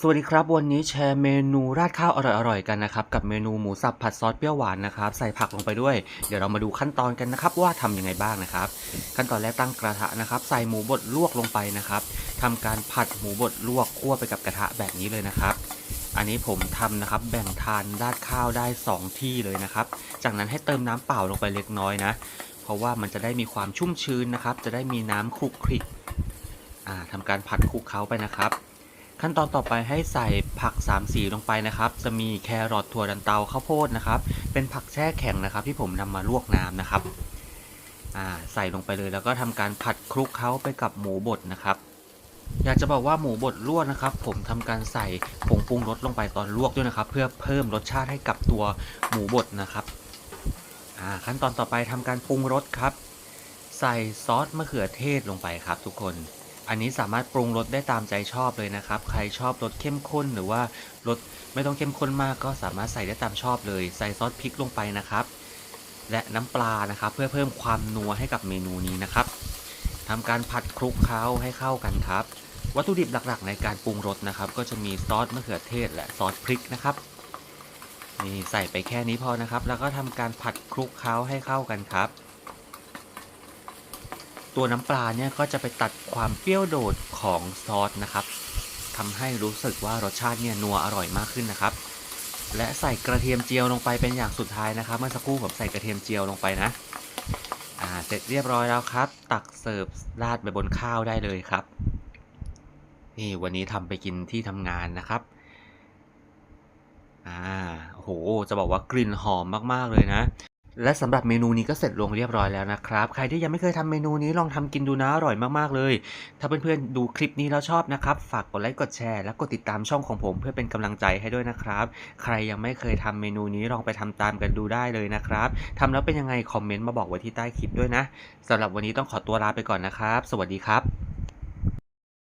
สวัสดีครับ วันนี้แชร์เมนูราดข้าวอร่อยๆกันนะครับ กับเมนูหมูสับผัดซอสเปรี้ยวหวานนะครับ ใส่ผักลงไปด้วย เดี๋ยวเรามาดูขั้นตอนกันนะครับ ว่าทำยังไงบ้างนะครับ ขั้นตอนแรกตั้งกระทะนะครับ ใส่หมูบดลวกลงไปนะครับทำการผัดหมูบดลวกคั่วไปกับกระทะแบบนี้เลยนะครับ อันนี้ผมทำนะครับ แบ่งทานราดข้าวได้ 2 ที่เลยนะครับ จากนั้นให้เติมน้ำเปล่าลงไปเล็กน้อยนะ เพราะว่ามันจะได้มีความชุ่มชื้นนะครับ จะได้มีน้ำคลุกคลิกอ่าทำการผัดคลุกเคล้าไปนะครับ ขั้นตอนต่อไปให้ใส่ผัก3ามสีลงไปนะครับ จะมีแครอทถั่วดันเตาข้าวโพดนะครับ เป็นผักแช่แข็งนะครับ ที่ผมนำมาลวกน้ำนะครับใส่ลงไปเลยแล้วก็ทำการผัดคลุกเคล้าไปกับหมูบดนะครับ อยากจะบอกว่าหมูบดลวกนะครับ ผมทำการใส่ผงปรุงรสลงไปตอนลวกด้วยนะครับ เพื่อเพิ่มรสชาติให้กับตัวหมูบดนะครับขั้นตอนต่อไปทำการปรุงรสครับ ใส่ซอสมะเขือเทศลงไปครับทุกคน อันนี้สามารถปรุงรสได้ตามใจชอบเลยนะครับ ใครชอบรสเข้มข้นหรือว่ารสไม่ต้องเข้มข้นมากก็สามารถใส่ได้ตามชอบเลย ใส่ซอสพริกลงไปนะครับ และน้ำปลานะครับ เพื่อเพิ่มความนัวให้กับเมนูนี้นะครับทำการผัดคลุกเคล้าให้เข้ากันครับ วัตถุดิบหลักๆ ในการปรุงรสนะครับ ก็จะมีซอสมะเขือเทศและซอสพริกนะครับนี่ใส่ไปแค่นี้พอนะครับ แล้วก็ทำการผัดคลุกเคล้าให้เข้ากันครับ ตัวน้ำปลาเนี่ยก็จะไปตัดความเปรี้ยวโดดของซอสนะครับทำให้รู้สึกว่ารสชาติเนี่ยนัวอร่อยมากขึ้นนะครับ และใส่กระเทียมเจียวลงไปเป็นอย่างสุดท้ายนะครับ เมื่อสักครู่ผมใส่กระเทียมเจียวลงไปนะอ่าเสร็จเรียบร้อยแล้วครับ ตักเสิร์ฟราดไปบนข้าวได้เลยครับนี่วันนี้ทำไปกินที่ทำงานนะครับอ่าโอ้โหจะบอกว่ากลิ่นหอมมากๆเลยนะ และสำหรับเมนูนี้ก็เสร็จลงเรียบร้อยแล้วนะครับ ใครที่ยังไม่เคยทำเมนูนี้ลองทำกินดูนะอร่อยมากๆเลย ถ้าเพื่อนๆดูคลิปนี้แล้วชอบนะครับ ฝากกดไลค์กดแชร์และกดติดตามช่องของผมเพื่อเป็นกำลังใจให้ด้วยนะครับ ใครยังไม่เคยทำเมนูนี้ลองไปทำตามกันดูได้เลยนะครับทำแล้วเป็นยังไงคอมเมนต์มาบอกไว้ที่ใต้คลิปด้วยนะสำหรับวันนี้ต้องขอตัวลาไปก่อนนะครับ สวัสดีครับ